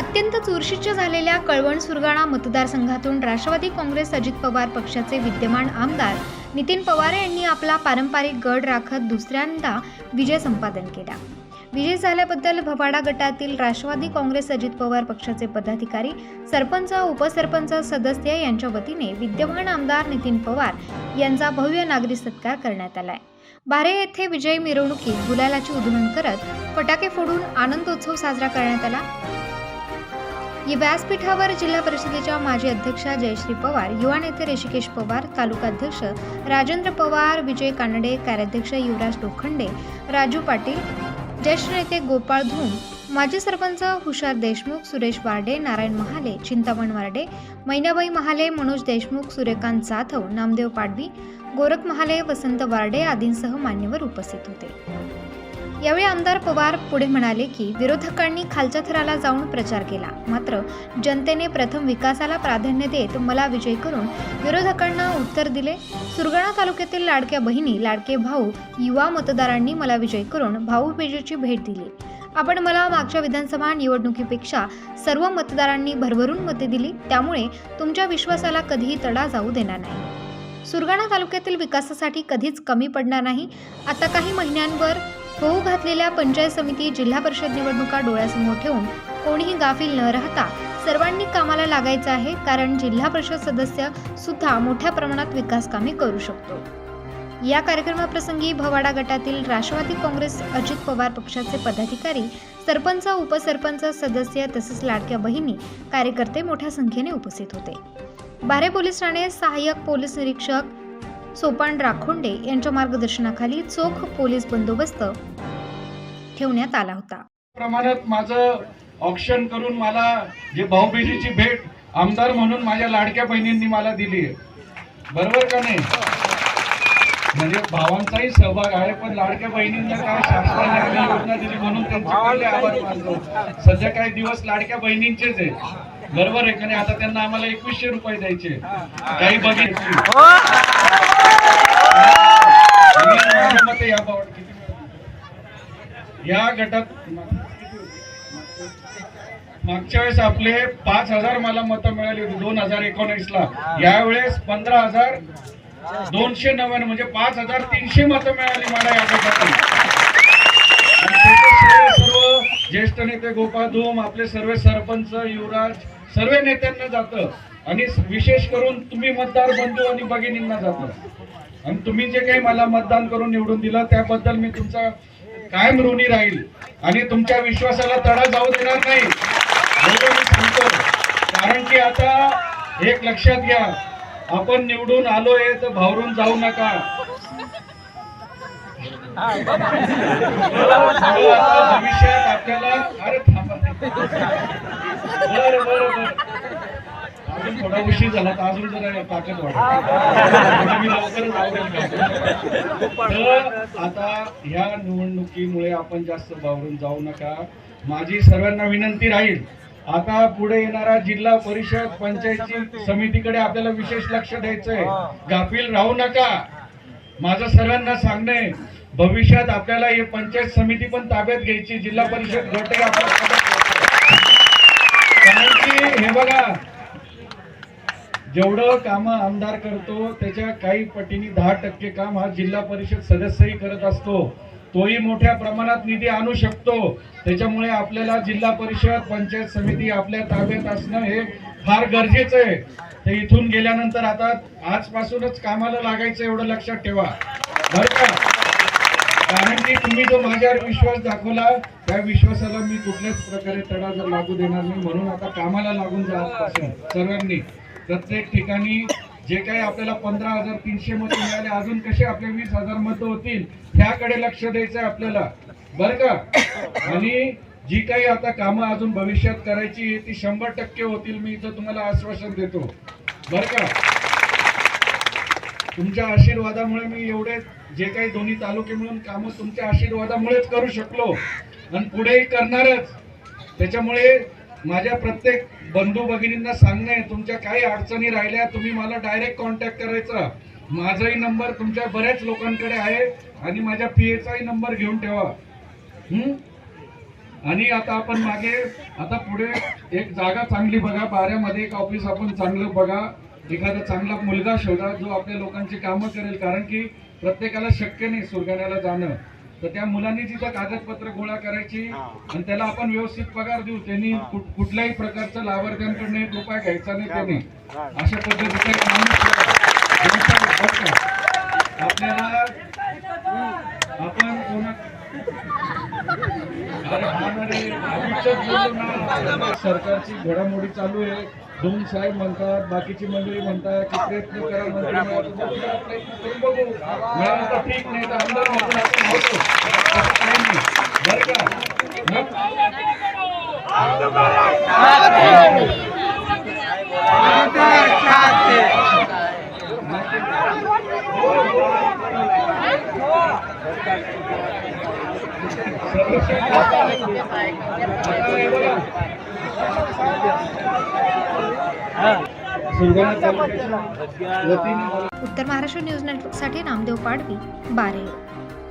अत्यंत चुरशीच्या झालेल्या कळवण सुरगाणा मतदारसंघातून राष्ट्रवादी काँग्रेस अजित पवार पक्षाचे विद्यमान आमदार नितीन पवार यांनी आपला पारंपरिक गड राखत दुसऱ्यांदा विजय संपादन केला. विजय झाल्याबद्दल भवाडा गटातील राष्ट्रवादी काँग्रेस अजित पवार पक्षाचे पदाधिकारी सरपंच उपसरपंच सदस्य यांच्या वतीने विद्यमान आमदार नितीन पवार यांचा भव्य नागरी सत्कार करण्यात आलाय. बारे येथे विजय मिरवणुकीत गुलालाची उधळण करत फटाके फोडून आनंदोत्सव साजरा करण्यात आला. व्यासपीठावर जिल्हा परिषदेच्या माजी अध्यक्षा जयश्री पवार युवा नेते ऋषिकेश पवार तालुकाध्यक्ष राजेंद्र पवार विजय कानडे कार्याध्यक्ष युवराज लोखंडे राजू पाटील ज्येष्ठ नेते गोपाळ धूम माजी सरपंच हुशार देशमुख सुरेश वार्डे नारायण महाले चिंतामण वार्डे मैनाबाई महाले मनोज देशमुख सूर्यकांत जाधव नामदेव पाडवी गोरख महाले वसंत वार्डे आदींसह मान्यवर उपस्थित होते. यावेळी आमदार पवार पुढे म्हणाले की विरोधकांनी खालच्या थराला जाऊन प्रचार केला. मात्र जनतेने प्रथम विकासाला प्राधान्य देत मला विजय करून विरोधकांना उत्तर दिले. सुरगाणा तालुक्यातील लाडक्या बहिणी लाडके भाऊ युवा मतदारांनी मला विजय करून भाऊबीजेची भेट दिली. आपण मला मागच्या विधानसभा निवडणुकीपेक्षा सर्व मतदारांनी भरभरून मते दिली. त्यामुळे तुमच्या विश्वासाला कधीही तडा जाऊ देणार नाही. सुरगाणा तालुक्यातील विकासासाठी कधीच कमी पडणार नाही. आता काही महिन्यांवर होऊ घातलेल्या पंचायत समिती जिल्हा परिषद निवडणुका डोळ्यासमोर ठेवून कोणीही गाफील न राहता सर्वांनी कामाला लागायचं आहे कारण जिल्हा परिषद सदस्य सुद्धा मोठ्या प्रमाणात विकास कामे करू शकतो. या कार्यक्रमाप्रसंगी भवाडा गटातील राष्ट्रवादी काँग्रेस अजित पवार पक्षाचे पदाधिकारी सरपंच उपसरपंच सदस्य तसेच लाडक्या बहिणी कार्यकर्ते मोठ्या संख्येने उपस्थित होते. बारे पोलीस ठाणे सहाय्यक पोलीस निरीक्षक सोपान राखोंडे यांच्या मार्गदर्शनाखाली चोख पोलीस बंदोबस्त ठेवण्यात आला होता. प्रमाणात माझं ऑप्शन करून मला जे भाऊबीजीची भेट आमदार म्हणून माझ्या लाडक्या बहिणींनी मला दिली आहे. बरोबर का नाही? म्हणजे भावांचाही सहभाग आहे पण लाडक्या बहिणींना काय शासनाने योजना दिली म्हणून त्यांचे आभार मानतो. सध्या काही दिवस लाडक्या बहिणींचेच आहे. बरोबर आहे का नाही? आता त्यांना आम्हाला एकवीसशे रुपये द्यायचे काही बघायची या गटात मागच्या वेळेस आपले पाच हजार मला मतं मिळाली होती दोन हजार एकोणीस ला यावेळेस पंधरा हजार दोनशे नव्याण्णव म्हणजे पाच हजार तीनशे मतं मिळाली मला या गटातून. सर्व ज्येष्ठ नेते गोपाळ धूम आपले सर्व सरपंच युवराज सर्व नेत्यांना जातं. आणि विशेष करून तुम्ही मतदार बंधू आणि भगिनींना जातं. आणि तुम्ही जे काही मला मतदान करून निवडून दिलं त्याबद्दल मी तुमचा कायम ऋणी राहील. आणि तुमच्या विश्वासाला तडा जाऊ देणार नाही. एवढं मी सांगतो. कारण की आता एक लक्षात घ्या आपण निवडून आलोय तर भावरून जाऊ नका. भविष्यात आपल्याला अरे थांबा. बरं बरं बरं. थोडा उशीर झाला तर अजून जरा ताकद वाढेल मी लवकरच आवडेल का तर आता ह्या निवडणुकीमुळे आपण जास्त बावरून जाऊ नका. माझी सर्वांना विनंती राहील आता पुढे येणारा जिल्हा परिषद पंचायती समितीकडे आपल्याला विशेष लक्ष द्यायचंय. गाफील राहू नका. माझं सर्वांना सांगणे भविष्यात आपल्याला हे पंचायत समिती पण ताब्यात घ्यायची. जिल्हा परिषद. कारण की हे बघा जेवढं काम आमदार करतो त्याच्या काही पटीने दहा टक्के काम हा जिल्हा परिषद सदस्यही करत असतो. तोही मोठ्या प्रमाणात निधी आणू शकतो. त्याच्यामुळे आपल्याला जिल्हा परिषद पंचायत समिती आपल्या ताब्यात असणं हे फार गरजेचं आहे. ते इथून गेल्यानंतर आता आजपासूनच कामाला लागायचं एवढं लक्षात ठेवा. बरं का? कारण की तुम्ही जो माझ्यावर विश्वास दाखवला त्या विश्वासाला मी कुठल्याच प्रकारे तडा जर लागू देणार नाही. म्हणून आता कामाला लागून जा आजपासून सर्वांनी. प्रत्येक ठिकाणी जे काही आपल्याला पंधरा हजार तीनशे मत मिळाले अजून कसे आपले वीस हजार मतं होतील त्याकडे लक्ष द्यायचं आहे आपल्याला. बरं का? आणि जी काही आता कामं अजून भविष्यात करायची ती शंभर टक्के होतील. मी इथं तुम्हाला आश्वासन देतो. बरं का? तुमच्या आशीर्वादामुळे मी एवढे जे काही दोन्ही तालुके मिळून कामं तुमच्या आशीर्वादामुळेच करू शकलो. आणि पुढेही करणारच. त्याच्यामुळे माझ्या प्रत्येक बंधू भगिनींना सांगणे तुमच्या काही अडचणी राहिल्या तुम्ही मला डायरेक्ट कॉन्टॅक्ट करायचा. माझाही नंबर तुमच्या बऱ्याच लोकांकडे आहे आणि माझ्या पी एचाही नंबर घेऊन ठेवा. आणि आता आपण मागे आता पुढे एक जागा चांगली बघा बाऱ्यामध्ये एक ऑफिस आपण चांगलं बघा. एखादा चांगला मुलगा शोधा जो आपल्या लोकांची कामं करेल कारण की प्रत्येकाला शक्य नाही सुरगाण्याला जाणं. तर त्या मुलांनी तिथं कागदपत्र गोळा करायची आणि त्याला आपण व्यवस्थित पगार देऊ. त्यांनी कुठ- कुठल्याही प्रकारचा लाभार्थ्यांकडून एक रुपया घ्यायचा नाही त्याने. अशा पद्धतीचा? आपल्याला आपण कोणा. सरकारची घडामोडी चालू आहे. दोन साहेब म्हणतात बाकीची मंडळी म्हणतात की प्रयत्न करा मंत्री मिळाला तर बघूया, प्रयत्न करून बघू मिळालं तर ठीक नाही तर आमदार म्हणून आपण होतो. असं काही नाही बरं का हं? सुरगाणा तालुक्याच्या वतीने उत्तर महाराष्ट्र न्यूज नेटवर्कसाठी नामदेव पाडवी बारे.